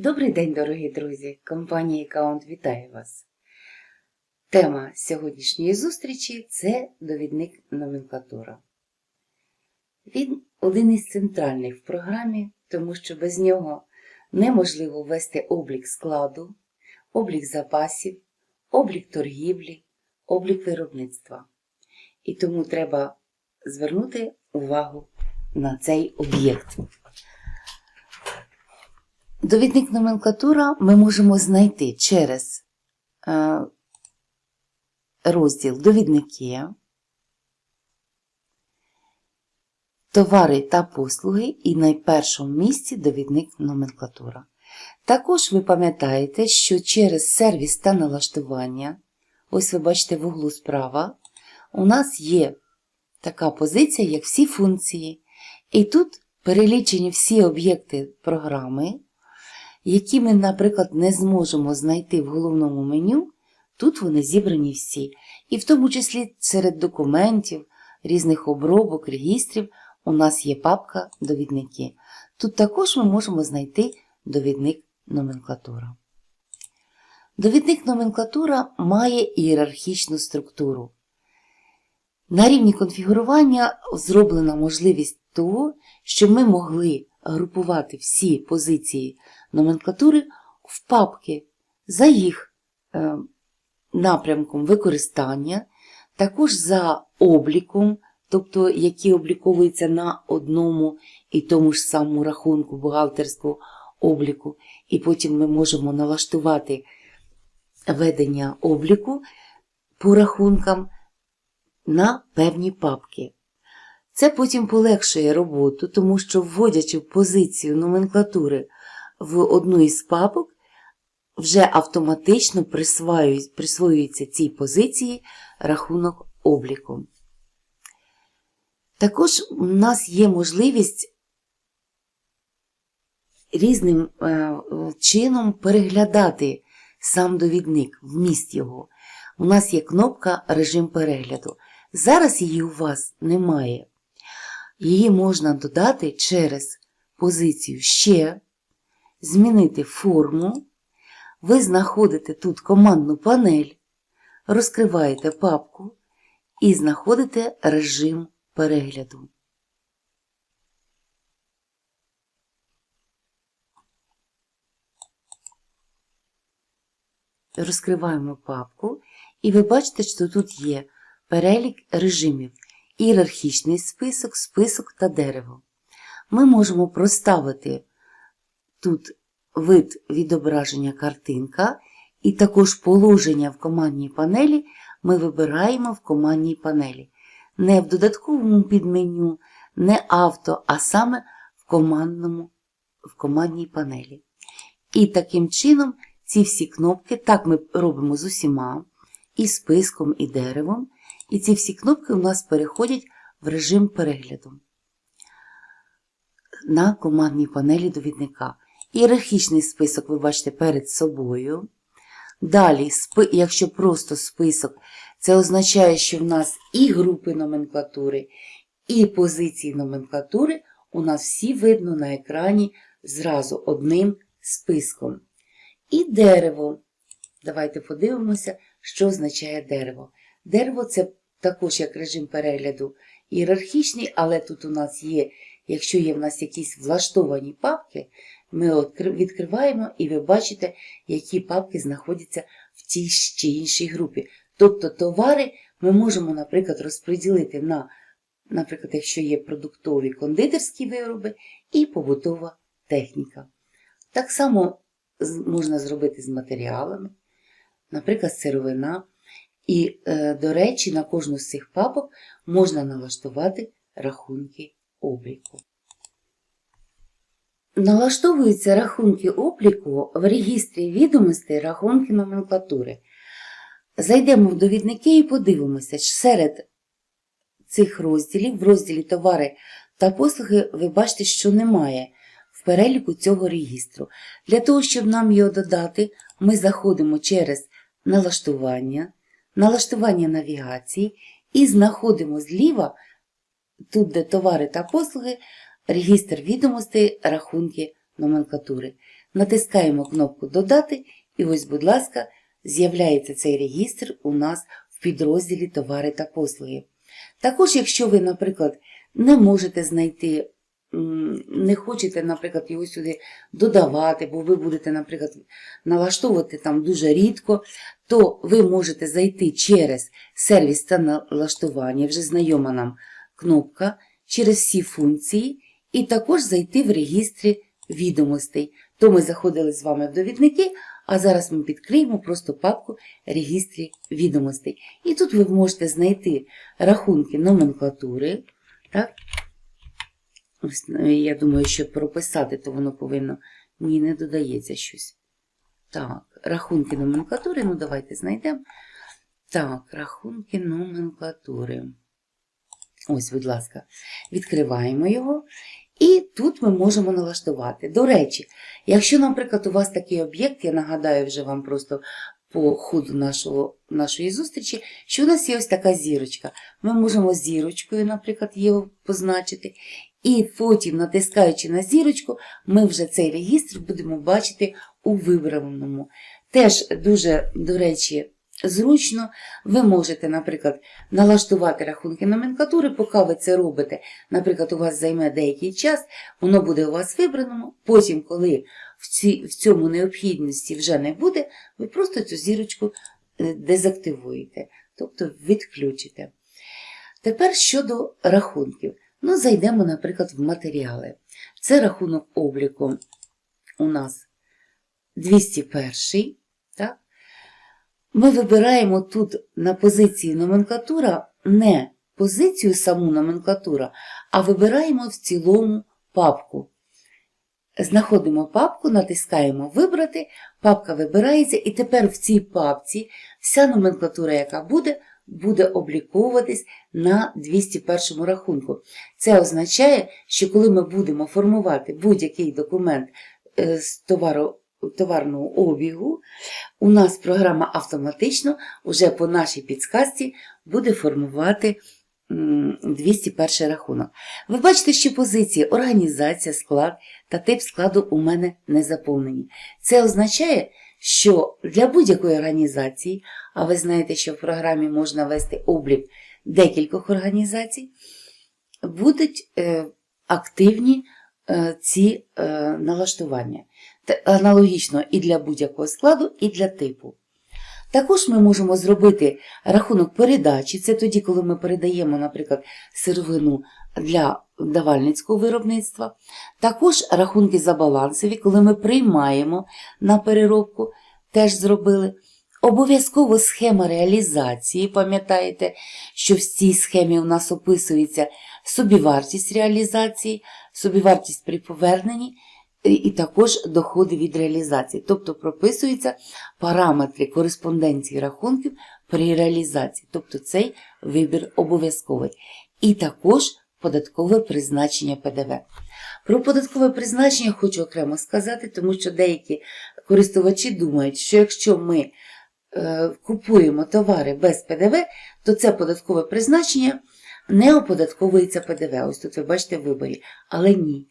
Добрий день, дорогі друзі! Компанія Аккаунт вітає вас. Тема сьогоднішньої зустрічі це довідник номенклатура. Він один із центральних в програмі, тому що без нього неможливо ввести облік складу, облік запасів, облік торгівлі, облік виробництва. І тому треба звернути увагу на цей об'єкт. Довідник номенклатура ми можемо знайти через е, розділ довідники, товари та послуги і на першому місці довідник номенклатура. Також ви пам'ятаєте, що через сервіс та налаштування, ось ви бачите в углу справа, у нас є така позиція, як всі функції. І тут перелічені всі об'єкти програми які ми, наприклад, не зможемо знайти в головному меню, тут вони зібрані всі. І в тому числі серед документів, різних обробок, регістрів у нас є папка довідники. Тут також ми можемо знайти довідник номенклатура. Довідник номенклатура має ієрархічну структуру. На рівні конфігурування зроблена можливість того, щоб ми могли групувати всі позиції номенклатури в папки за їх е, напрямком використання, також за обліком, тобто які обліковуються на одному і тому ж самому рахунку бухгалтерського обліку, і потім ми можемо налаштувати ведення обліку по рахункам на певні папки. Це потім полегшує роботу, тому що, вводячи в позицію номенклатури в одну із папок, вже автоматично присвоюється цій позиції рахунок обліку. Також у нас є можливість різним е, чином переглядати сам довідник, вміст його. У нас є кнопка режим перегляду. Зараз її у вас немає. Її можна додати через позицію Ще, змінити форму. Ви знаходите тут командну панель, розкриваєте папку і знаходите режим перегляду. Розкриваємо папку, і ви бачите, що тут є перелік режимів ієрархічний список, список та дерево. Ми можемо проставити тут вид відображення картинка, і також положення в командній панелі ми вибираємо в командній панелі. Не в додатковому підменю, не авто, а саме в командному, в командній панелі. І таким чином ці всі кнопки, так ми робимо з усіма, і списком, і деревом. І ці всі кнопки у нас переходять в режим перегляду на командній панелі довідника. Ієрархічний список ви бачите перед собою. Далі, якщо просто список, це означає, що в нас і групи номенклатури, і позиції номенклатури у нас всі видно на екрані зразу одним списком. І дерево. Давайте подивимося, що означає дерево. Дерево це також як режим перегляду ієрархічний, але тут у нас є, якщо є в нас якісь влаштовані папки, ми відкриваємо і ви бачите, які папки знаходяться в тій чи іншій групі. Тобто товари ми можемо, наприклад, розподілити на, наприклад, якщо є продуктові кондитерські вироби і побутова техніка. Так само можна зробити з матеріалами, наприклад, сировина. І, е, до речі, на кожну з цих папок можна налаштувати рахунки обліку. Налаштовуються рахунки обліку в регістрі відомостей рахунки номенклатури. Зайдемо в довідники і подивимося, що серед цих розділів, в розділі товари та послуги, ви бачите, що немає в переліку цього регістру. Для того, щоб нам його додати, ми заходимо через налаштування налаштування навігації і знаходимо зліва, тут, де товари та послуги, регістр відомостей, рахунки номенклатури. натискаємо кнопку Додати, і ось, будь ласка, з'являється цей регістр у нас в підрозділі Товари та послуги. Також, якщо ви, наприклад, не можете знайти, не хочете, наприклад, його сюди додавати, бо ви будете, наприклад, налаштовувати там дуже рідко, то ви можете зайти через сервіс та налаштування, вже знайома нам кнопка, через всі функції, і також зайти в регістрі відомостей. То ми заходили з вами в довідники, а зараз ми підкриємо просто папку регістрі відомостей. І тут ви можете знайти рахунки номенклатури. Так? Е, я думаю, що прописати, то воно повинно. Ні, не додається щось. Так, рахунки номенклатури, ну давайте знайдемо. Так, рахунки номенклатури. Ось, будь ласка, відкриваємо його. І тут ми можемо налаштувати. До речі, якщо, наприклад, у вас такий об'єкт, я нагадаю вже вам просто по ходу нашого, нашої зустрічі, що у нас є ось така зірочка. Ми можемо зірочкою, наприклад, її позначити. І потім, натискаючи на зірочку, ми вже цей регістр будемо бачити у вибраному. Теж дуже, до речі, зручно. Ви можете, наприклад, налаштувати рахунки номенклатури, поки ви це робите. Наприклад, у вас займе деякий час, воно буде у вас вибраному. Потім, коли в, ці, в цьому необхідності вже не буде, ви просто цю зірочку е, дезактивуєте, тобто відключите. Тепер щодо рахунків. Ну, зайдемо, наприклад, в матеріали. Це рахунок обліку у нас 201. Так? Ми вибираємо тут на позиції номенклатура не позицію саму номенклатура, а вибираємо в цілому папку. Знаходимо папку, натискаємо Вибрати, папка вибирається, і тепер в цій папці вся номенклатура, яка буде, буде обліковуватись на 201 рахунку. Це означає, що коли ми будемо формувати будь-який документ е, з товару, товарного обігу, у нас програма автоматично вже по нашій підсказці буде формувати 201 рахунок. Ви бачите, що позиції організація, склад та тип складу у мене не заповнені. Це означає, що для будь-якої організації, а ви знаєте, що в програмі можна вести облік декількох організацій, будуть е, активні е, ці е, налаштування. Аналогічно і для будь-якого складу, і для типу. Також ми можемо зробити рахунок передачі. Це тоді, коли ми передаємо, наприклад, сировину для давальницького виробництва. Також рахунки забалансові, коли ми приймаємо на переробку, теж зробили. Обов'язково схема реалізації. Пам'ятаєте, що в цій схемі у нас описується собівартість реалізації, собівартість при поверненні і- також доходи від реалізації. Тобто прописуються параметри кореспонденції рахунків при реалізації. Тобто цей вибір обов'язковий. І також податкове призначення ПДВ. Про податкове призначення хочу окремо сказати, тому що деякі користувачі думають, що якщо ми е, купуємо товари без ПДВ, то це податкове призначення не оподатковується ПДВ. Ось тут ви бачите виборі. Але ні.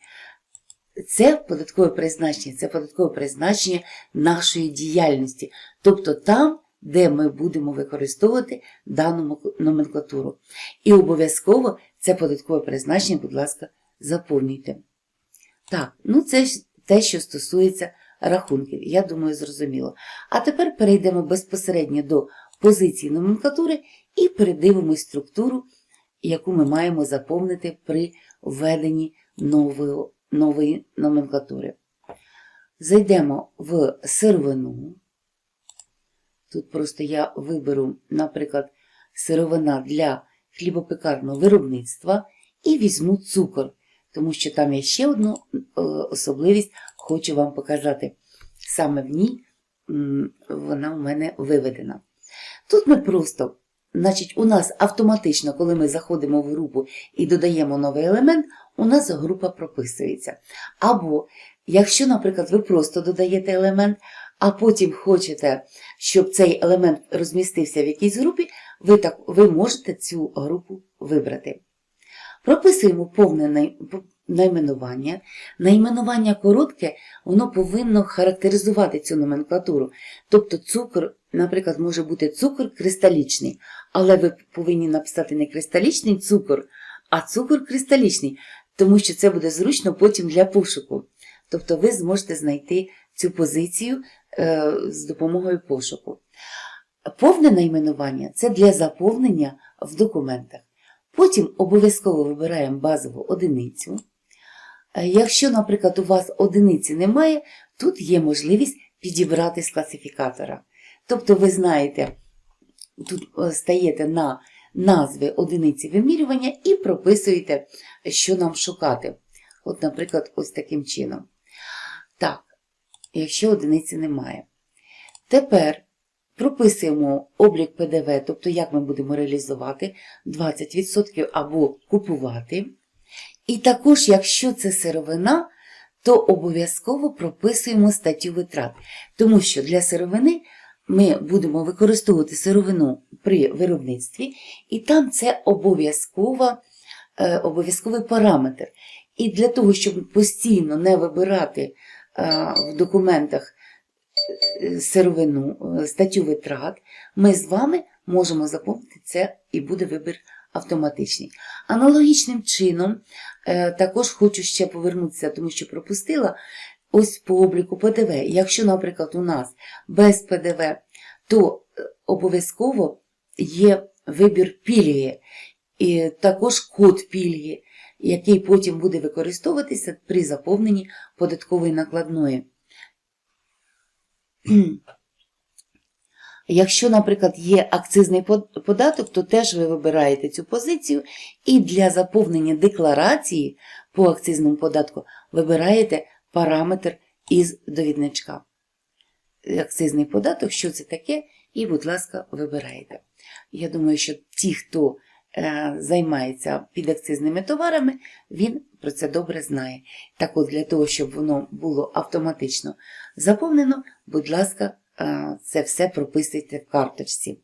Це податкове призначення, це податкове призначення нашої діяльності, тобто там, де ми будемо використовувати дану номенклатуру. І обов'язково це податкове призначення, будь ласка, заповнюйте. Так, ну це те, що стосується рахунків, я думаю, зрозуміло. А тепер перейдемо безпосередньо до позиції номенклатури і передивимось структуру, яку ми маємо заповнити при введенні нової, нової номенклатури. Зайдемо в сировину. Тут просто я виберу, наприклад, сировина для хлібопекарного виробництва і візьму цукор, тому що там я ще одну е, особливість хочу вам показати. Саме в ній вона у мене виведена. Тут ми просто, значить, у нас автоматично, коли ми заходимо в групу і додаємо новий елемент, у нас група прописується. Або, якщо, наприклад, ви просто додаєте елемент, а потім хочете, щоб цей елемент розмістився в якійсь групі, ви, так, ви можете цю групу вибрати. Прописуємо най- найменування. Найменування коротке, воно повинно характеризувати цю номенклатуру. Тобто цукор, наприклад, може бути цукор кристалічний, але ви повинні написати не кристалічний цукор, а цукор кристалічний, тому що це буде зручно потім для пошуку. Тобто ви зможете знайти цю позицію е, з допомогою пошуку. Повне найменування це для заповнення в документах. Потім обов'язково вибираємо базову одиницю. Е, Якщо, наприклад, у вас одиниці немає, тут є можливість підібрати з класифікатора. Тобто ви знаєте, тут е, стаєте на назви одиниці вимірювання і прописуєте, що нам шукати. От, наприклад, ось таким чином. Так, якщо одиниці немає. Тепер прописуємо облік ПДВ, тобто як ми будемо реалізувати 20% або купувати. І також, якщо це сировина, то обов'язково прописуємо статтю витрат. Тому що для сировини ми будемо використовувати сировину при виробництві, і там це е, обов'язковий параметр. І для того, щоб постійно не вибирати е, в документах е, сировину, статтю витрат, ми з вами можемо заповнити це і буде вибір автоматичний. Аналогічним чином, також хочу ще повернутися, тому що пропустила, ось обліку ПДВ. Якщо, наприклад, у нас без ПДВ, то е, обов'язково є вибір пільги, і також код пільги, який потім буде використовуватися при заповненні податкової накладної. Якщо, наприклад, є акцизний податок, то теж ви вибираєте цю позицію і для заповнення декларації по акцизному податку вибираєте параметр із довідничка. Акцизний податок, що це таке, і, будь ласка, вибираєте. Я думаю, що ті, хто е, займається підакцизними товарами, він про це добре знає. Так от, для того, щоб воно було автоматично заповнено, будь ласка, е, це все прописуйте в карточці.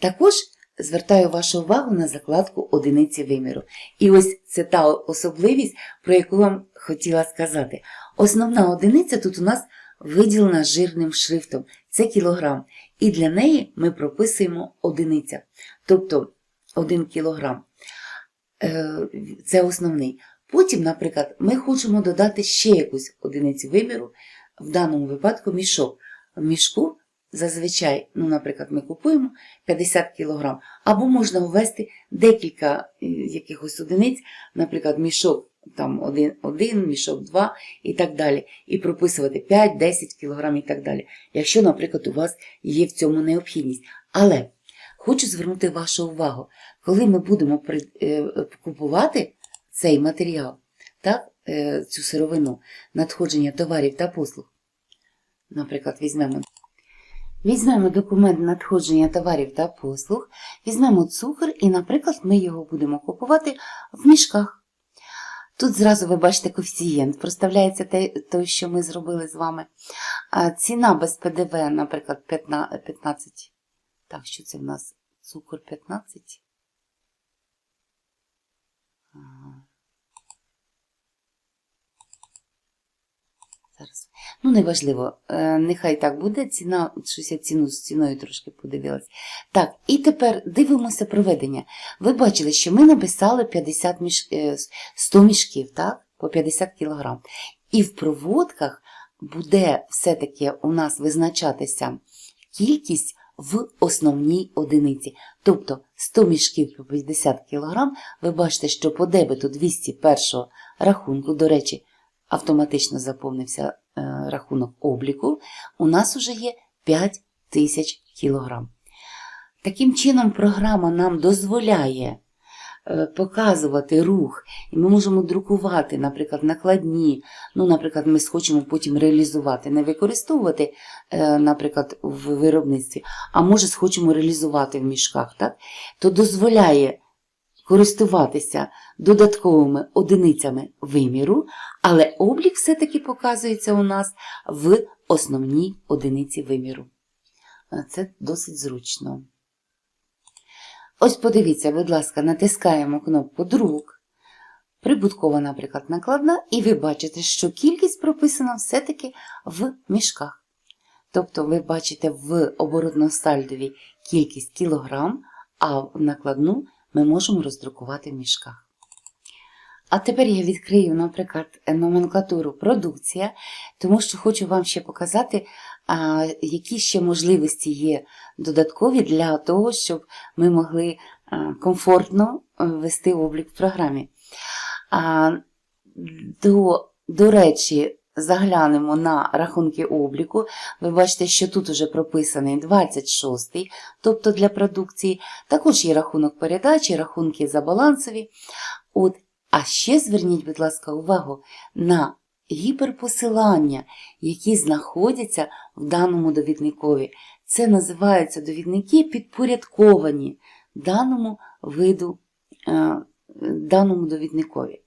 Також звертаю вашу увагу на закладку одиниці виміру. І ось це та особливість, про яку вам хотіла сказати. Основна одиниця тут у нас виділена жирним шрифтом. Це кілограм. І для неї ми прописуємо одиниця. Тобто 1 кілограм. Е, Це основний. Потім, наприклад, ми хочемо додати ще якусь одиницю виміру, в даному випадку мішок. В мішку зазвичай, ну, наприклад, ми купуємо 50 кг, або можна ввести декілька е, якихось одиниць, наприклад, мішок там один, один, мішок два і так далі, і прописувати 5-10 кг і так далі, якщо, наприклад, у вас є в цьому необхідність. Але хочу звернути вашу увагу, коли ми будемо е, купувати цей матеріал, так, е, цю сировину, надходження товарів та послуг, наприклад, візьмемо. Візьмемо документ надходження товарів та послуг, візьмемо цукор і, наприклад, ми його будемо купувати в мішках. Тут зразу ви бачите коефіцієнт, проставляється те, той, що ми зробили з вами. А ціна без ПДВ, наприклад, 15, 15. Так, що це в нас? Цукор 15. Ага. Зараз. Ну, неважливо. Е, Нехай так буде. Ціна, щось я ціну з ціною трошки подивилась. Так, і тепер дивимося проведення. Ви бачили, що ми написали 50 міш... е, 100 мішків, так? По 50 кілограм. І в проводках буде все-таки у нас визначатися кількість в основній одиниці. Тобто 100 мішків по 50 кг, ви бачите, що по дебету 201 рахунку, до речі, автоматично заповнився е, рахунок обліку, у нас вже є 5 тисяч кілограм. Таким чином, програма нам дозволяє е, показувати рух, і ми можемо друкувати, наприклад, накладні. Ну, наприклад, ми схочемо потім реалізувати, не використовувати, е, наприклад, в виробництві, а може схочемо реалізувати в мішках, так? то дозволяє користуватися додатковими одиницями виміру, але облік все-таки показується у нас в основній одиниці виміру. Це досить зручно. Ось подивіться, будь ласка, натискаємо кнопку Друк. прибуткова, наприклад, накладна, і ви бачите, що кількість прописана все-таки в мішках. Тобто ви бачите в оборотно-сальдовій кількість кілограм, а в накладну ми можемо роздрукувати в мішках. А тепер я відкрию, наприклад, номенклатуру продукція, тому що хочу вам ще показати, які ще можливості є додаткові для того, щоб ми могли комфортно вести облік в програмі. До, до речі, заглянемо на рахунки обліку. Ви бачите, що тут вже прописаний 26-й, тобто для продукції. Також є рахунок передачі, рахунки за балансові. От, а ще зверніть, будь ласка, увагу на гіперпосилання, які знаходяться в даному довідникові. Це називаються довідники підпорядковані даному виду, е, даному довідникові.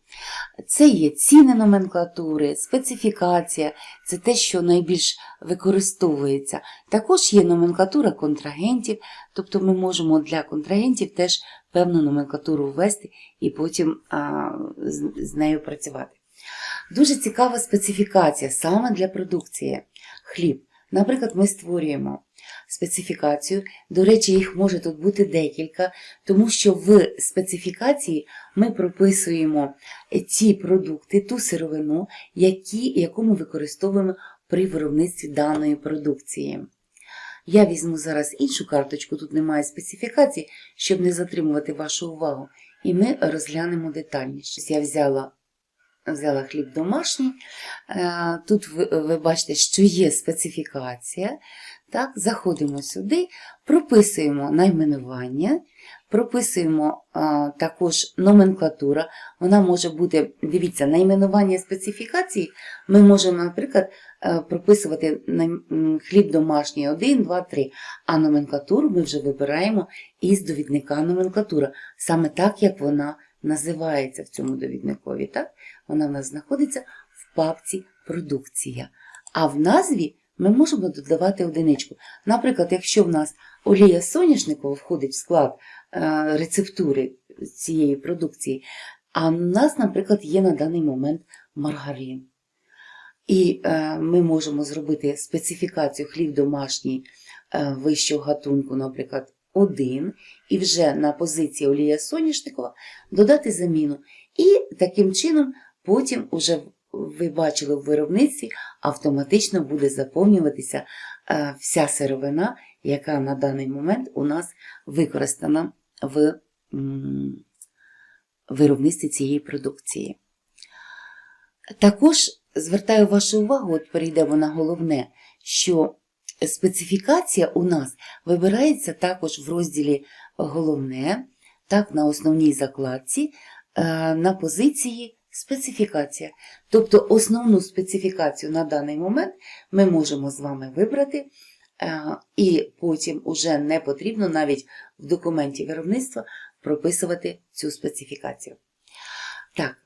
Це є ціни номенклатури, специфікація, це те, що найбільш використовується. Також є номенклатура контрагентів, тобто ми можемо для контрагентів теж певну номенклатуру ввести і потім а, з, з нею працювати. Дуже цікава специфікація саме для продукції хліб. Наприклад, ми створюємо специфікацію. До речі, їх може тут бути декілька, тому що в специфікації ми прописуємо ті продукти, ту сировину, які, яку ми використовуємо при виробництві даної продукції. Я візьму зараз іншу карточку, тут немає специфікації, щоб не затримувати вашу увагу, і ми розглянемо детальніше. Я взяла взяла хліб домашній. Е, Тут ви, ви бачите, що є специфікація. Так, Заходимо сюди, прописуємо найменування, прописуємо а, також номенклатура. Вона може бути, дивіться, найменування специфікації ми можемо, наприклад, е, прописувати хліб домашній 1, 2, 3, а номенклатуру ми вже вибираємо із довідника номенклатура, саме так, як вона називається в цьому довідникові. Так? Вона в нас знаходиться в папці продукція. А в назві ми можемо додавати одиничку. Наприклад, якщо в нас олія соняшникова входить в склад е, рецептури цієї продукції, а в нас, наприклад, є на даний момент маргарин. І е, ми можемо зробити специфікацію хліб домашній е, вищого гатунку, наприклад, один, і вже на позиції олія соняшникова додати заміну. І таким чином потім уже ви бачили в виробництві, автоматично буде заповнюватися е, вся сировина, яка на даний момент у нас використана в виробництві цієї продукції. Також звертаю вашу увагу, от перейдемо на головне, що специфікація у нас вибирається також в розділі головне, так, на основній закладці, е, на позиції специфікація. Тобто основну специфікацію на даний момент ми можемо з вами вибрати, е, і потім уже не потрібно навіть в документі виробництва прописувати цю специфікацію. Так,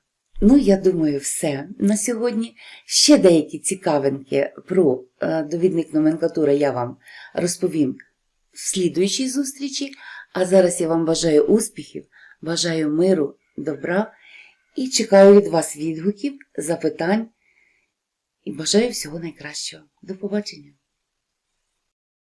ну я думаю, все на сьогодні. Ще деякі цікавинки про е, довідник номенклатури я вам розповім в слідуючій зустрічі. А зараз я вам бажаю успіхів, бажаю миру, добра і чекаю від вас відгуків, запитань і бажаю всього найкращого. До побачення!